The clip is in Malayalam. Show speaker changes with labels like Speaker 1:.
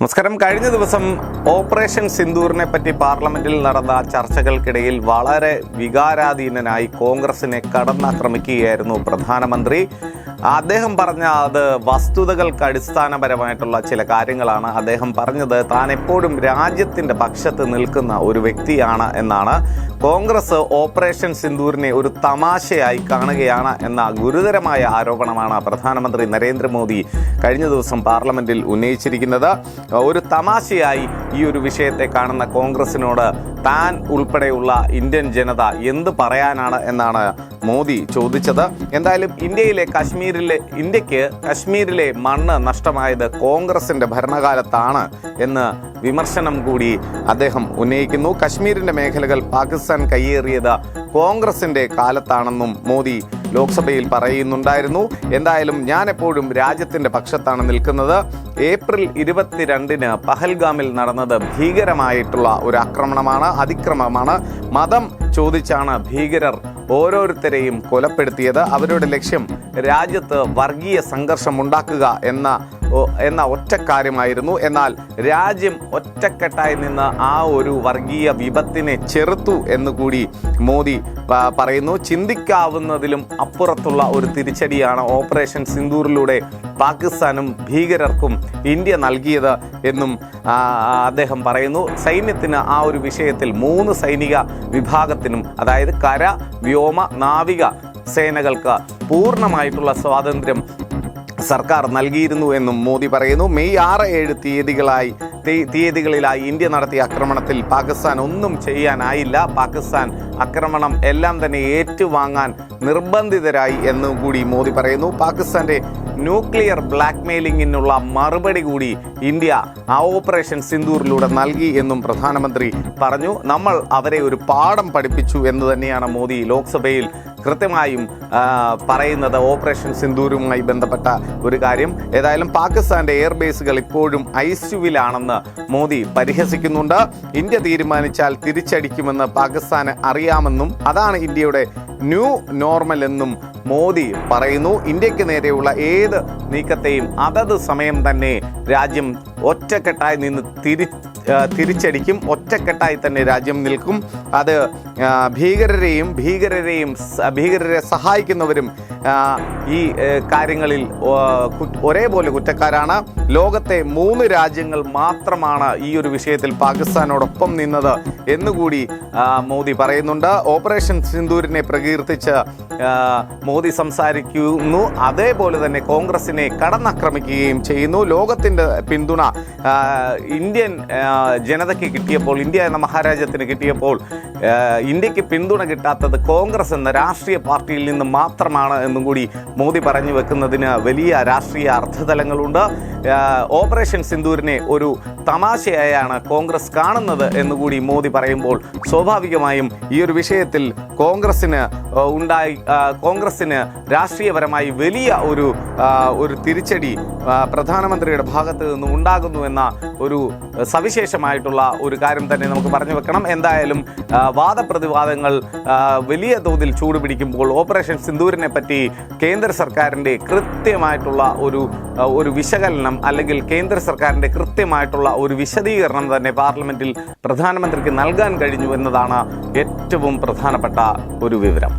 Speaker 1: നമസ്കാരം. കഴിഞ്ഞ ദിവസം ഓപ്പറേഷൻ സിന്ദൂറിനെ പറ്റി പാർലമെന്റിൽ നടന്ന ചർച്ചകൾക്കിടയിൽ വളരെ വികാരാധീനനായി കോൺഗ്രസിനെ കടന്നാക്രമിക്കുകയായിരുന്നു പ്രധാനമന്ത്രി. അദ്ദേഹം പറഞ്ഞ അത് വസ്തുതകൾക്ക് അടിസ്ഥാനപരമായിട്ടുള്ള ചില കാര്യങ്ങളാണ്. അദ്ദേഹം പറഞ്ഞത് താൻ എപ്പോഴും രാജ്യത്തിന്റെ പക്ഷത്ത് നിൽക്കുന്ന ഒരു വ്യക്തിയാണ് എന്നാണ്. കോൺഗ്രസ് ഓപ്പറേഷൻ സിന്ദൂരിനെ ഒരു തമാശയായി കാണുകയാണ് എന്ന ഗുരുതരമായ ആരോപണമാണ് പ്രധാനമന്ത്രി നരേന്ദ്രമോദി കഴിഞ്ഞ ദിവസം പാർലമെന്റിൽ ഉന്നയിച്ചിരിക്കുന്നത്. ഒരു തമാശയായി ഈ ഒരു വിഷയത്തെ കാണുന്ന കോൺഗ്രസിനോട് താൻ ഉൾപ്പെടെയുള്ള ഇന്ത്യൻ ജനത എന്ത് പറയാനാണ് എന്നാണ് മോദി ചോദിച്ചത്. എന്തായാലും ഇന്ത്യയിലെ കശ്മീരിലെ ഇന്ത്യയ്ക്ക് കശ്മീരിലെ മണ്ണ് നഷ്ടമായത് കോൺഗ്രസിന്റെ ഭരണകാലത്താണ് എന്ന് വിമർശനം കൂടി അദ്ദേഹം ഉന്നയിക്കുന്നു. കശ്മീരിന്റെ മേഖലകൾ പാകിസ്ഥാൻ കയ്യേറിയത് കോൺഗ്രസിന്റെ കാലത്താണെന്നും മോദി ലോക്സഭയിൽ പറയുന്നുണ്ടായിരുന്നു. എന്തായാലും ഞാൻ എപ്പോഴും രാജ്യത്തിന്റെ പക്ഷത്താണ് നിൽക്കുന്നത്. ഏപ്രിൽ ഇരുപത്തിരണ്ടിന് പഹൽഗാമിൽ നടന്നത് ഭീകരമായിട്ടുള്ള ഒരു ആക്രമണമാണ് അതിക്രമമാണ്. മതം ചോദിച്ചാണ് ഭീകരർ ഓരോരുത്തരെയും കൊലപ്പെടുത്തിയത്. അവരുടെ ലക്ഷ്യം രാജ്യത്ത് വർഗീയ സംഘർഷം ഉണ്ടാക്കുക എന്ന എന്ന ഒറ്റ കാര്യമായിരുന്നു. എന്നാൽ രാജ്യം ഒറ്റക്കെട്ടായി നിന്ന് ആ ഒരു വർഗീയ വിപത്തിനെ ചെറുത്തു എന്ന് കൂടി മോദി പറയുന്നു. ചിന്തിക്കാവുന്നതിലും അപ്പുറത്തുള്ള ഒരു തിരിച്ചടിയാണ് ഓപ്പറേഷൻ സിന്ദൂറിലൂടെ പാകിസ്ഥാനും ഭീകരർക്കും ഇന്ത്യ നൽകിയത് എന്നും അദ്ദേഹം പറയുന്നു. സൈന്യത്തിന് ആ ഒരു വിഷയത്തിൽ മൂന്ന് സൈനിക വിഭാഗത്തിനും അതായത് കര വ്യോമ നാവിക സേനകൾക്ക് പൂർണമായിട്ടുള്ള സ്വാതന്ത്ര്യം സർക്കാർ നൽകിയിരുന്നു എന്നും മോദി പറയുന്നു. മെയ് ആറ് ഏഴ് തീയതികളായി തീയതികളിലായി ഇന്ത്യ നടത്തിയ ആക്രമണത്തിൽ പാകിസ്ഥാൻ ഒന്നും ചെയ്യാനായില്ല. പാകിസ്ഥാൻ ആക്രമണം എല്ലാം തന്നെ ഏറ്റുവാങ്ങാൻ നിർബന്ധിതരായി എന്നും കൂടി മോദി പറയുന്നു. പാകിസ്ഥാന്റെ ന്യൂക്ലിയർ ബ്ലാക്ക് മെയിലിങ്ങിനുള്ള മറുപടി കൂടി ഇന്ത്യ ആ ഓപ്പറേഷൻ സിന്ദൂറിലൂടെ നൽകി എന്നും പ്രധാനമന്ത്രി പറഞ്ഞു. നമ്മൾ അവരെ ഒരു പാഠം പഠിപ്പിച്ചു എന്ന് തന്നെയാണ് മോദി ലോക്സഭയിൽ കൃത്യമായും പറയുന്നത് ഓപ്പറേഷൻ സിന്ദൂരുമായി ബന്ധപ്പെട്ട ഒരു കാര്യം. ഏതായാലും പാകിസ്ഥാന്റെ എയർബേസുകൾ ഇപ്പോഴും ഐസ്യുവിലാണെന്ന് മോദി പരിഹസിക്കുന്നുണ്ട്. ഇന്ത്യ തീരുമാനിച്ചാൽ തിരിച്ചടിക്കുമെന്ന് പാകിസ്ഥാന് അറിയാമെന്നും അതാണ് ഇന്ത്യയുടെ ന്യൂ നോർമൽ എന്നും മോദി പറയുന്നു. ഇന്ത്യയ്ക്ക് നേരെയുള്ള ഏത് നീക്കത്തെയും അതത് സമയം തന്നെ രാജ്യം ഒറ്റക്കെട്ടായി നിന്ന് തിരി തിരിച്ചടിക്കും. ഒറ്റക്കെട്ടായി തന്നെ രാജ്യം നിൽക്കും. അത് ഭീകരരെയും ഭീകരരെയും ഭീകരരെ സഹായിക്കുന്നവരും ഈ കാര്യങ്ങളിൽ ഒരേപോലെ കുറ്റക്കാരാണ്. ലോകത്തെ മൂന്ന് രാജ്യങ്ങൾ മാത്രമാണ് ഈ ഒരു വിഷയത്തിൽ പാകിസ്ഥാനോടൊപ്പം നിന്നത് എന്നുകൂടി മോദി പറയുന്നുണ്ട്. ഓപ്പറേഷൻ സിന്ദൂരിനെ പ്രകീർത്തിച്ച് മോദി സംസാരിക്കുന്നു. അതേപോലെ തന്നെ കോൺഗ്രസിനെ കടന്നാക്രമിക്കുകയും ചെയ്യുന്നു. ലോകത്തിന്റെ പിന്തുണ ഇന്ത്യൻ ജനതയ്ക്ക് കിട്ടിയപ്പോൾ ഇന്ത്യ എന്ന മഹാരാജ്യത്തിന് കിട്ടിയപ്പോൾ ഇന്ത്യയ്ക്ക് പിന്തുണ കിട്ടാത്തത് കോൺഗ്രസ് എന്ന രാഷ്ട്രീയ പാർട്ടിയിൽ നിന്ന് മാത്രമാണ് എന്നും കൂടി മോദി പറഞ്ഞു വെക്കുന്നതിന് വലിയ രാഷ്ട്രീയ അർത്ഥതലങ്ങളുണ്ട് ഓപ്പറേഷൻ സിന്ദൂരിനെ ഒരു തമാശയായാണ് കോൺഗ്രസ് കാണുന്നത് എന്നുകൂടി മോദി പറയുമ്പോൾ സ്വാഭാവികമായും ഈ ഒരു വിഷയത്തിൽ കോൺഗ്രസ്സിന് ഉണ്ടായി കോൺഗ്രസ്സിന് രാഷ്ട്രീയപരമായി വലിയ ഒരു ഒരു തിരിച്ചടി പ്രധാനമന്ത്രിയുടെ ഭാഗത്ത് നിന്നും ഉണ്ടാകുന്നു എന്ന ഒരു സവിശേഷമായിട്ടുള്ള ഒരു കാര്യം തന്നെ നമുക്ക് പറഞ്ഞു വെക്കണം. എന്തായാലും വാദപ്രതിവാദങ്ങൾ വലിയ തോതിൽ ചൂടുപിടിക്കുമ്പോൾ ഓപ്പറേഷൻ സിന്ദൂരിനെ പറ്റി കേന്ദ്ര സർക്കാരിന്റെ കൃത്യമായിട്ടുള്ള ഒരു ഒരു വിശകലനം അല്ലെങ്കിൽ കേന്ദ്ര സർക്കാരിന്റെ കൃത്യമായിട്ടുള്ള ഒരു വിശദീകരണം തന്നെ പാർലമെന്റിൽ പ്രധാനമന്ത്രിക്ക് നൽകാൻ കഴിഞ്ഞു എന്നതാണ് ഏറ്റവും പ്രധാനപ്പെട്ട ഒരു വിവരം.